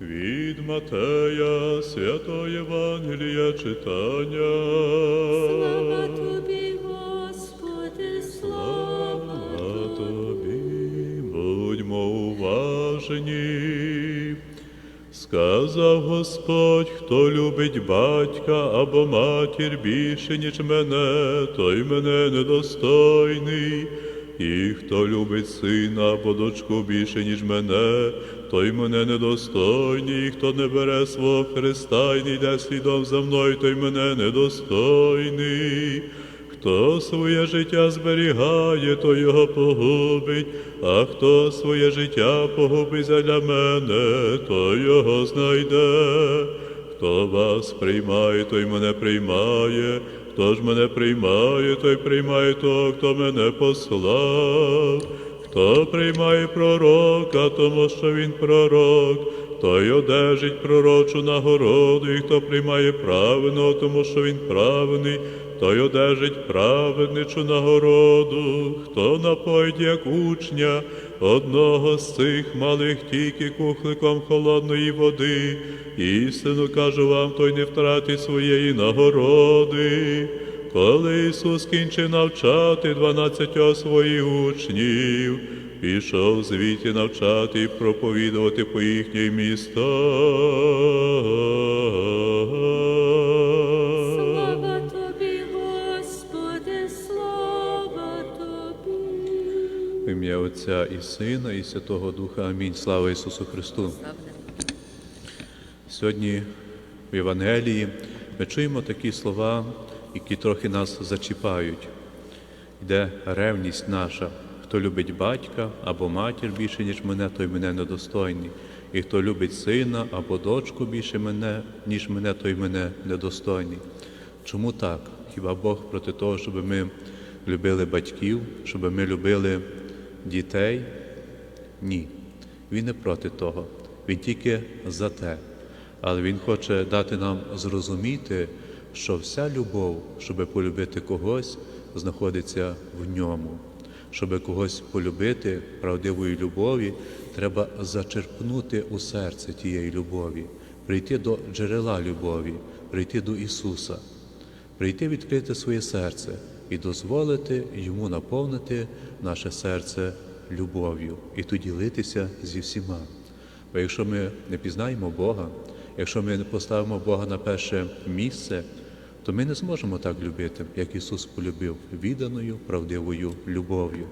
Від Матея святої Євангелія читання. Слава тобі, Господи, слава Слава тобі, будьмо уважні. Сказав Господь, хто любить батька або матір більше, ніж мене, той мене недостойний. І хто любить сина або дочку більше, ніж мене, той мене недостойний, і хто не бере свого Христа і не йде слідом за мною, той мене недостойний. Хто своє життя зберігає, то його погубить, а хто своє життя погубить задля мене, то його знайде. Хто вас приймає, той мене приймає, хто ж мене приймає, той приймає того, хто мене послав. Хто приймає пророка, тому що він пророк, той одержить пророчу нагороду, і хто приймає правильного, тому що він той одержить праведничу нагороду, хто напоїть як учня одного з цих малих тільки кухликом холодної води, істину кажу вам, той не втратить своєї нагороди. Коли Ісус кінчив навчати дванадцятьох своїх учнів, пішов звідти навчати і проповідувати по їхніх містах. Ім'я Отця і Сина, і Святого Духа. Амінь. Слава Ісусу Христу. Сьогодні в Євангелії ми чуємо такі слова, які трохи нас зачіпають. Йде ревність наша. Хто любить батька або матір більше, ніж мене, той мене недостойний. І хто любить сина або дочку більше мене, ніж мене, той мене недостойний. Чому так? Хіба Бог проти того, щоб ми любили батьків, щоб ми любили дітей? Ні. Він не проти того. Він тільки за те. Але Він хоче дати нам зрозуміти, що вся любов, щоб полюбити когось, знаходиться в ньому. Щоб когось полюбити правдивої любові, треба зачерпнути у серце тієї любові, прийти до джерела любові, прийти до Ісуса, прийти відкрити своє серце і дозволити Йому наповнити наше серце любов'ю і тоді ділитися зі всіма. Бо якщо ми не пізнаємо Бога, якщо ми не поставимо Бога на перше місце, то ми не зможемо так любити, як Ісус полюбив відданою, правдивою любов'ю.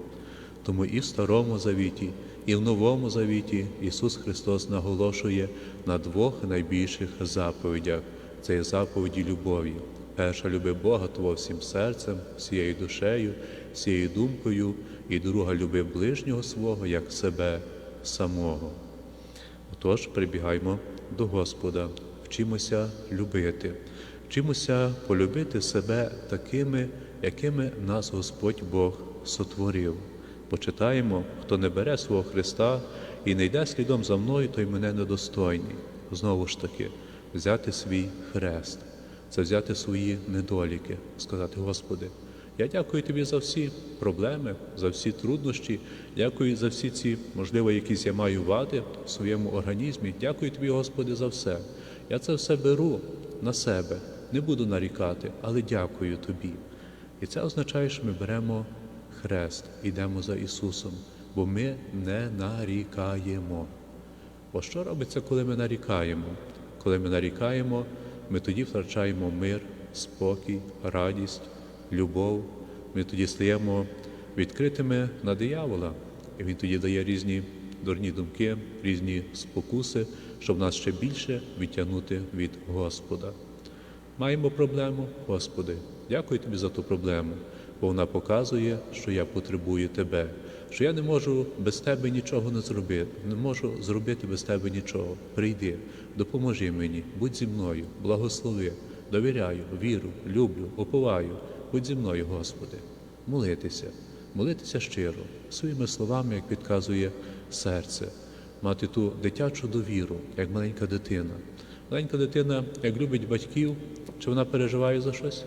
Тому і в Старому Завіті, і в Новому Завіті Ісус Христос наголошує на двох найбільших заповідях це є заповіді любові. Перша люби Бога Твого всім серцем, всією душею, всією думкою, і друга люби ближнього свого як себе самого. Отож, прибігаймо до Господа, вчимося любити, вчимося полюбити себе такими, якими нас Господь Бог сотворив. Почитаємо, хто не бере свого Христа і не йде слідом за мною, той мене недостойний. Знову ж таки, взяти свій хрест, це взяти свої недоліки, сказати, Господи, я дякую Тобі за всі проблеми, за всі труднощі, дякую за всі ці, можливо, якісь я маю вади в своєму організмі. Дякую Тобі, Господи, за все. Я це все беру на себе, не буду нарікати, але дякую Тобі. І це означає, що ми беремо хрест, йдемо за Ісусом, бо ми не нарікаємо. Бо що робиться, коли ми нарікаємо? Коли ми нарікаємо, ми тоді втрачаємо мир, спокій, радість, любов. Ми тоді стаємо відкритими на диявола, і він тоді дає різні дурні думки, різні спокуси, щоб нас ще більше відтягнути від Господа. Маємо проблему, Господи, дякую Тобі за ту проблему, бо вона показує, що я потребую Тебе, що я не можу без Тебе нічого не зробити, не можу зробити без Тебе нічого. Прийди, допоможи мені, будь зі мною, благослови, довіряю, віру, люблю, уповаю. Будь зі мною, Господи, молитися, молитися щиро, своїми словами, як підказує серце, мати ту дитячу довіру, як маленька дитина. Маленька дитина, як любить батьків, чи вона переживає за щось?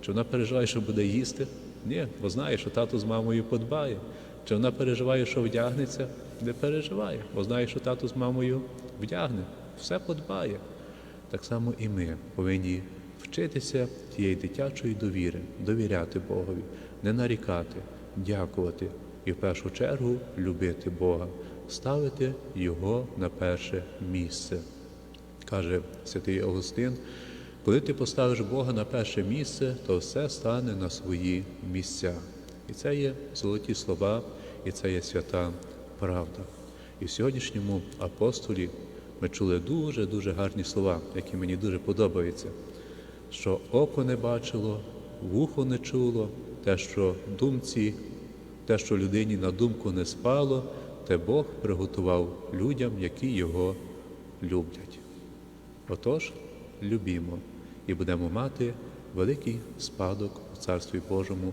Чи вона переживає, що буде їсти? Ні, бо знає, що тато з мамою подбає. Чи вона переживає, що вдягнеться? Не переживає, бо знає, що тато з мамою вдягне. все подбає. Так само і ми повинні вчитися тієї дитячої довіри, довіряти Богові, не нарікати, дякувати і в першу чергу любити Бога, ставити Його на перше місце. Каже святий Августин, коли ти поставиш Бога на перше місце, то все стане на свої місця. І це є золоті слова, і це є свята правда. І в сьогоднішньому апостолі ми чули дуже-дуже гарні слова, які мені дуже подобаються. Що око не бачило, вухо не чуло, те, що думці, те, що людині на думку не спало, те Бог приготував людям, які його люблять. Отож, любімо і будемо мати великий спадок у Царстві Божому.